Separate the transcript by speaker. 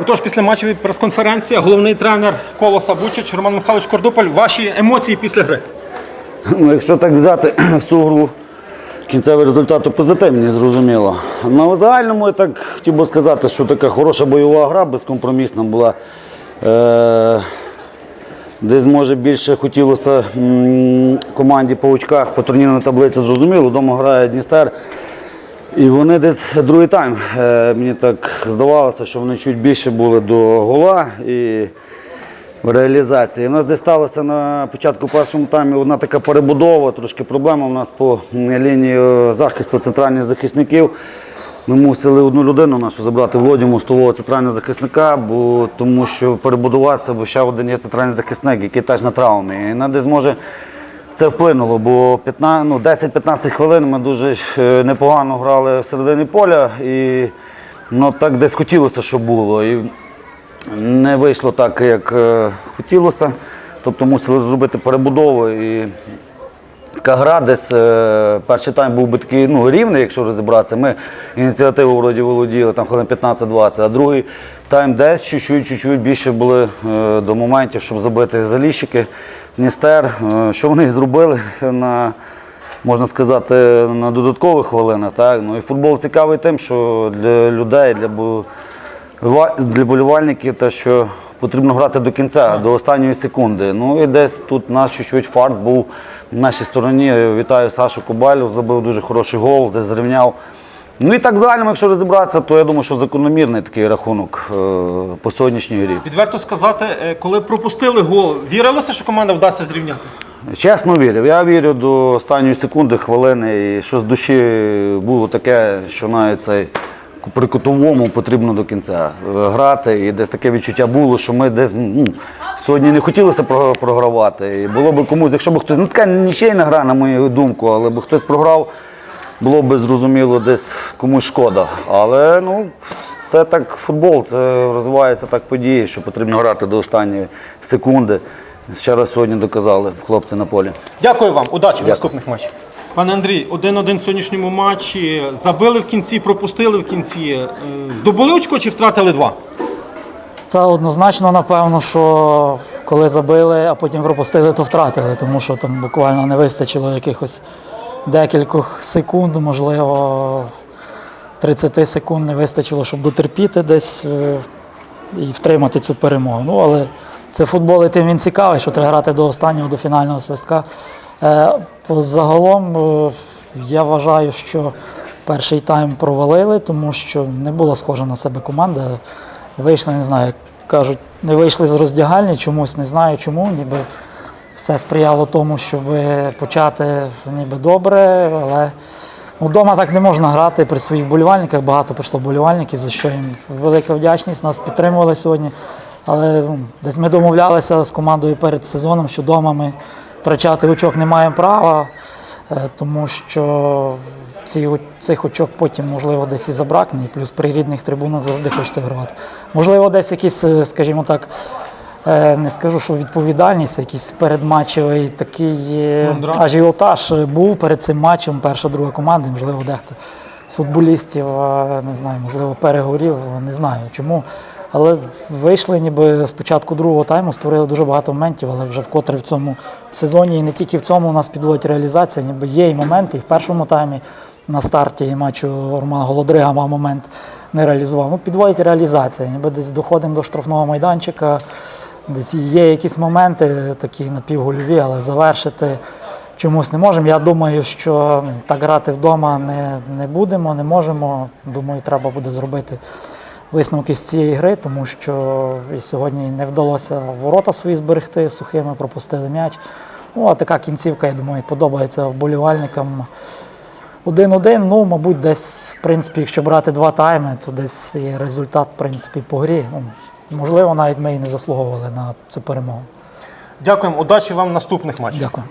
Speaker 1: Отож, після матчевої прес-конференція, головний тренер Колоса Бучич Роман Михайлович Кордополь. Ваші емоції після гри.
Speaker 2: Ну, якщо так взяти всю гру, кінцевий результат позитивний, зрозуміло. В загальному я так хотів би сказати, що така хороша бойова гра, безкомпромісна була. Е- Десь, може, більше хотілося команді по очках по турнірній таблиці, зрозуміло, вдома грає Дністер. І вони десь другий тайм. Е, мені так здавалося, що вони чуть більше були до гола і в реалізації. У нас десь сталося на початку першому таймі одна така перебудова, трошки проблема у нас по лінії захисту центральних захисників. Ми мусили одну людину нашу забрати Володю Мостового центрального захисника, бо тому що перебудуватися, бо ще один є центральний захисник, який теж на травмі. І на десь може це вплинуло, бо 15, ну, 10-15 хвилин ми дуже е, непогано грали в середині поля і ну, так десь хотілося, щоб було. І не вийшло так, як е, хотілося. Тобто мусили зробити перебудову. І така гра десь е, перший тайм був би такий ну, рівний, якщо розібратися. Ми ініціативу вроді володіли там хвилин 15-20, а другий тайм десь чуть-чуть, більше були до моментів, щоб забити заліщики. Дністер. Е, що вони зробили на можна сказати, на додаткових хвилинах. Так? Ну, і футбол цікавий тим, що для людей, для, для болівальників, те, що потрібно грати до кінця, до останньої секунди. Ну і десь тут наш чуть-чуть фарт був на нашій стороні. Вітаю Сашу Кубалю, забив дуже хороший гол, десь зрівняв. Ну і так в загальному, якщо розібратися, то я думаю, що закономірний такий рахунок е, по сьогоднішній грі.
Speaker 1: Відверто сказати, е, коли пропустили гол, вірилося, що команда вдасться зрівняти?
Speaker 2: Чесно вірив. Я вірю до останньої секунди, хвилини, і що з душі було таке, що навіть цей при кутовому потрібно до кінця е, грати. І десь таке відчуття було, що ми десь ну, сьогодні не хотілося про- програвати. І було б комусь, якщо б хтось, ну така нічийна гра, на мою думку, але б хтось програв, було б зрозуміло десь комусь шкода. Але ну, це так футбол, це розвивається так події, що потрібно грати до останньої секунди. Ще раз сьогодні доказали хлопці на полі.
Speaker 1: Дякую вам, удачі в наступних матчах. Пане Андрій, один-один в сьогоднішньому матчі. Забили в кінці, пропустили в кінці. Е, Здобули очко чи втратили два?
Speaker 3: Та однозначно, напевно, що коли забили, а потім пропустили, то втратили, тому що там буквально не вистачило якихось декількох секунд, можливо, 30 секунд не вистачило, щоб дотерпіти десь е, і втримати цю перемогу. Ну, але це футбол, і тим він цікавий, що треба грати до останнього, до фінального свистка. Е, Загалом е, я вважаю, що перший тайм провалили, тому що не була схожа на себе команда. Вийшли, не знаю, кажуть, не вийшли з роздягальні, чомусь не знаю чому, ніби все сприяло тому, щоб почати ніби добре, але ну, вдома так не можна грати при своїх болівальниках. Багато прийшло болівальників, за що їм велика вдячність. Нас підтримували сьогодні. Але ну, десь ми домовлялися з командою перед сезоном, що вдома ми втрачати очок не маємо права, е, тому що цих очок потім, можливо, десь і забракне, і плюс при рідних трибунах завжди хочеться грати. Можливо, десь якийсь, е, скажімо так, не скажу, що відповідальність, якийсь передматчевий такий е,
Speaker 1: Мандраж.
Speaker 3: ажіотаж е, був перед цим матчем, перша, друга команда, можливо, дехто з футболістів, е, не знаю, можливо, перегорів, не знаю чому. Але вийшли ніби з початку другого тайму, створили дуже багато моментів, але вже вкотре в цьому сезоні, і не тільки в цьому у нас підводить реалізація, ніби є і моменти, і в першому таймі на старті матчу Роман Голодрига мав момент, не реалізував. Ну, підводить реалізація, ніби десь доходимо до штрафного майданчика, десь є якісь моменти такі напівгольові, але завершити чомусь не можемо. Я думаю, що ну, так грати вдома не, не будемо, не можемо. Думаю, треба буде зробити висновки з цієї гри, тому що і сьогодні не вдалося ворота свої зберегти, сухими пропустили м'яч. Ну, а така кінцівка, я думаю, подобається вболівальникам. Один-один, ну, мабуть, десь, в принципі, якщо брати два тайми, то десь і результат, в принципі, по грі. Можливо, навіть ми і не заслуговували на цю перемогу.
Speaker 1: Дякуємо, удачі вам в наступних матчах.
Speaker 3: Дякую.